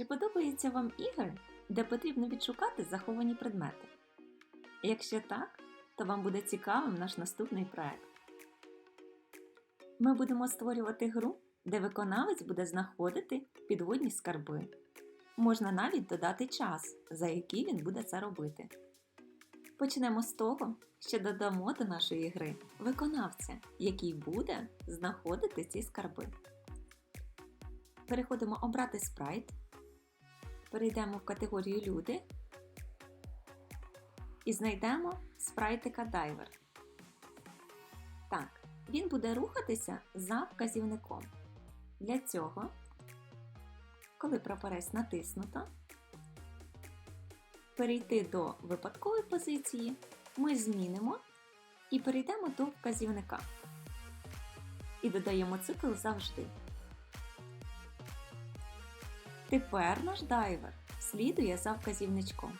Чи подобаються вам ігри, де потрібно відшукати заховані предмети? Якщо так, то вам буде цікавим наш наступний проект. Ми будемо створювати гру, де виконавець буде знаходити підводні скарби. Можна навіть додати час, за який він буде це робити. Почнемо з того, що додамо до нашої гри виконавця, який буде знаходити ці скарби. Переходимо обрати спрайт, перейдемо в категорію Люди і знайдемо спрайтика Дайвер. Так, він буде рухатися за вказівником. Для цього, коли прапорець натиснуто, перейти до випадкової позиції, ми змінимо і перейдемо до вказівника. І додаємо цикл завжди. Тепер наш дайвер слідує за вказівничком,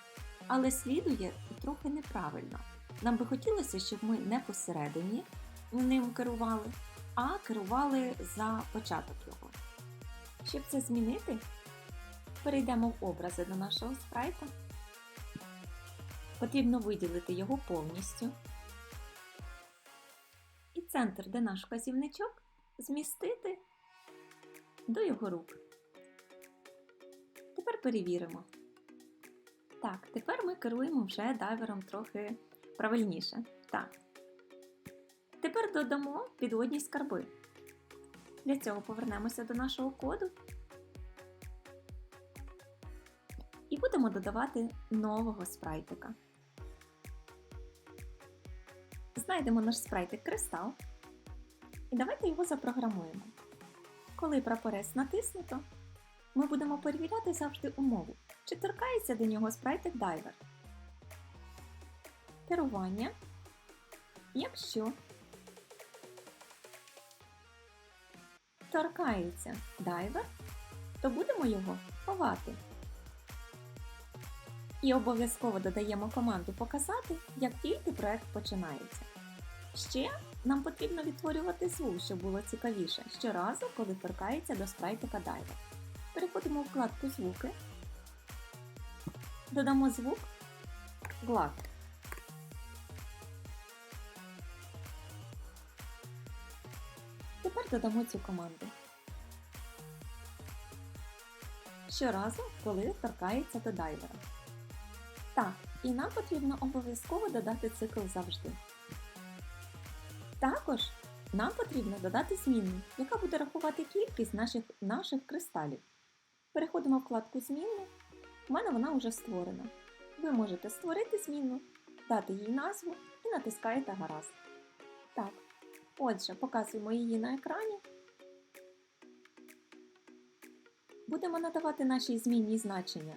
але слідує трохи неправильно. Нам би хотілося, щоб ми не посередині ним керували, а керували за початок його. Щоб це змінити, перейдемо в образи до нашого спрайта. Потрібно виділити його повністю. І центр, де наш вказівничок, змістити до його рук. Тепер перевіримо. Так, тепер ми керуємо вже дайвером трохи правильніше. Так. Тепер додамо підводні скарби. Для цього повернемося до нашого коду і будемо додавати нового спрайтика. Знайдемо наш спрайтик кристал і давайте його запрограмуємо. Коли прапорець натиснуто, ми будемо перевіряти завжди умову, чи торкається до нього спрайтик дайвер. Керування. Якщо торкається дайвер, то будемо його ховати. І обов'язково додаємо команду Показати, як тільки проект починається. Ще нам потрібно відтворювати звук, щоб було цікавіше щоразу, коли торкається до спрайтика дайвер. Переходимо в вкладку Звуки, додамо звук глад. Тепер додамо цю команду. Щоразу, коли торкається до дайвера. Так, і нам потрібно обов'язково додати цикл завжди. Також нам потрібно додати змінну, яка буде рахувати кількість наших, наших кристалів. Переходимо в вкладку Змінну. У мене вона вже створена. Ви можете створити змінну, дати їй назву і натискаєте Гаразд. Так, отже, показуємо її на екрані. Будемо надавати нашій змінній значення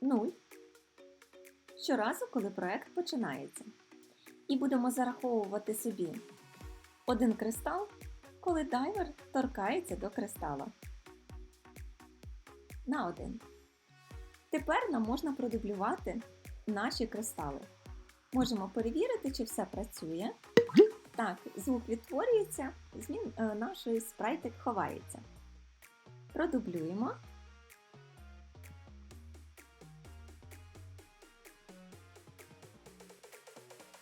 0 щоразу, коли проект починається. І будемо зараховувати собі один кристал, коли дайвер торкається до кристала. На один. Тепер нам можна продублювати наші кристали. Можемо перевірити, чи все працює. Так, звук відтворюється, змін е, наш спрайтик ховається. Продублюємо.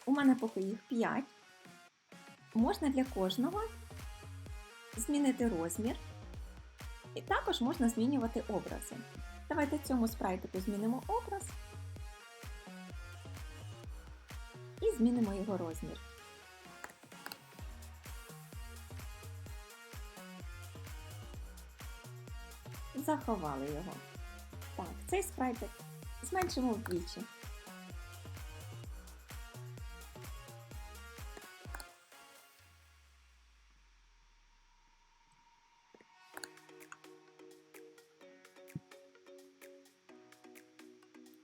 У мене поки їх 5. Можна для кожного змінити розмір. І також можна змінювати образи. Давайте цьому спрайтику змінимо образ і змінимо його розмір. Заховали його. Так, цей спрайтик зменшимо вдвічі.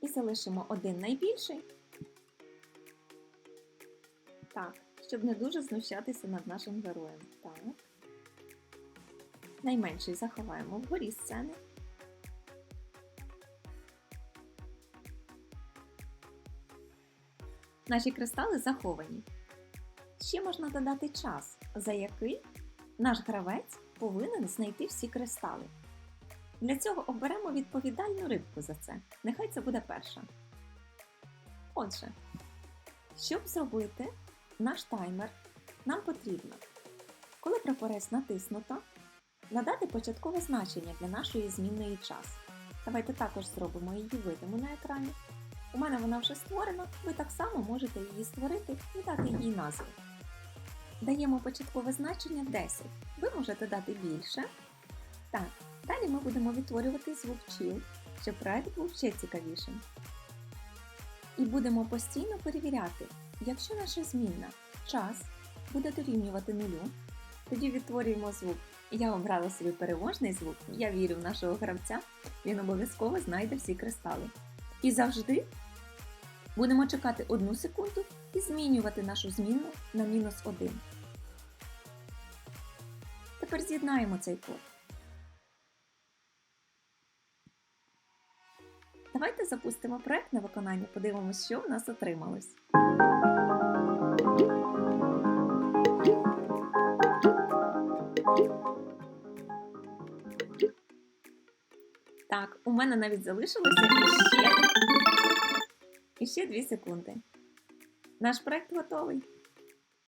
І залишимо один найбільший. Так, щоб не дуже знущатися над нашим героєм. Так. Найменший заховаємо вгорі сцени. Наші кристали заховані. Ще можна додати час, за який наш гравець повинен знайти всі кристали. Для цього оберемо відповідальну рибку за це. Нехай це буде перша. Отже, щоб зробити наш таймер, нам потрібно, коли прапорець натиснуто, надати початкове значення для нашої змінної час. Давайте також зробимо її видиму на екрані. У мене вона вже створена, ви так само можете її створити і дати їй назву. Даємо початкове значення 10. Ви можете дати більше. Так, далі ми будемо відтворювати звук чіл, щоб проект був ще цікавішим. І будемо постійно перевіряти, якщо наша змінна час буде дорівнювати нулю, тоді відтворюємо звук. Я обрала собі переможний звук, я вірю в нашого гравця, він обов'язково знайде всі кристали. І завжди будемо чекати одну секунду і змінювати нашу змінну на мінус 1. Тепер з'єднаємо цей код. Давайте запустимо проект на виконання, подивимося, що в нас отрималось. Так, у мене навіть залишилося іще, іще 2 секунди. Наш проект готовий.